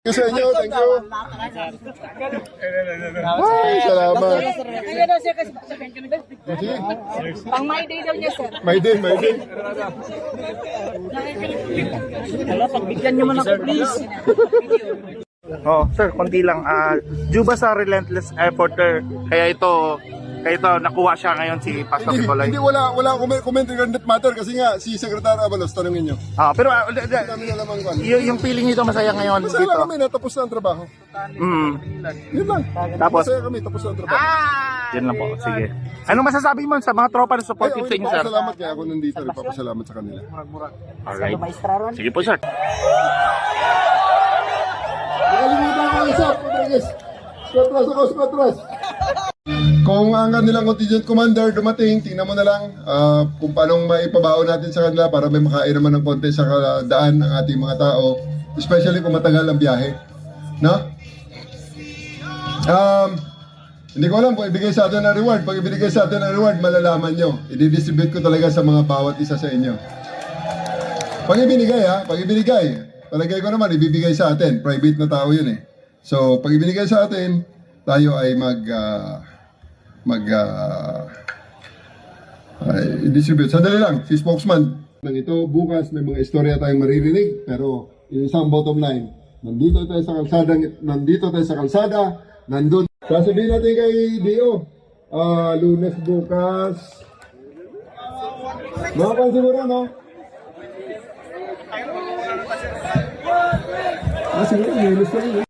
Thank you sa inyo, thank you. Ay, salamat. Kaya daw kasi pang my day daw niya sir. may day, may day. Wala, pagbigyan niyo man ako please. Oh, sir, konti lang. Ah, due ba sa relentless efforter, kaya ito, kaya ito nakuha siya ngayon si Pastor Hindi, Nicolay. hindi wala, wala comment, comment regarding that matter kasi nga, si Secretary Abalos, tanungin nyo. Ah, pero ah, d- d- Kami na lamang kwan. y- yung feeling nito masaya ngayon Masaya dito. kami, natapos na ang trabaho. Mm. Yun lang. Tapos? Masaya kami, tapos na ang trabaho. Yan lang po. Sige. Anong masasabi mo sa mga tropa na supportive sa inyo, sir? Salamat kaya ako nandito. Nagpapasalamat sa kanila. Alright. Sige po, sir. Rodriguez. Squatras ako, squatras. Kung ang kanilang contingent commander dumating, tingnan mo na lang ah, kung paano maipabaon natin sa kanila para may makain naman ng konti sa daan ng ating mga tao. Especially kung matagal ang biyahe. No? Um, hindi ko alam kung ibigay sa atin ang reward. Pag ibigay sa atin ang reward, malalaman nyo. I-distribute ko talaga sa mga bawat isa sa inyo. Pag ibinigay ha, pag ibinigay, palagay ko naman, ibibigay sa atin. Private na tao yun eh. So, pag ibinigay sa atin, tayo ay mag, ah, mag, ah, ay, i-distribute. Sandali lang, si spokesman. Nang ito, bukas may mga istorya tayong maririnig, pero yung isang bottom line, nandito tayo sa kalsada, nandito tayo sa kalsada, nandun. Sasabihin natin kay Dio, ah, lunes bukas, mga siguro, no? Ah, siguro, lunes na yun, eh.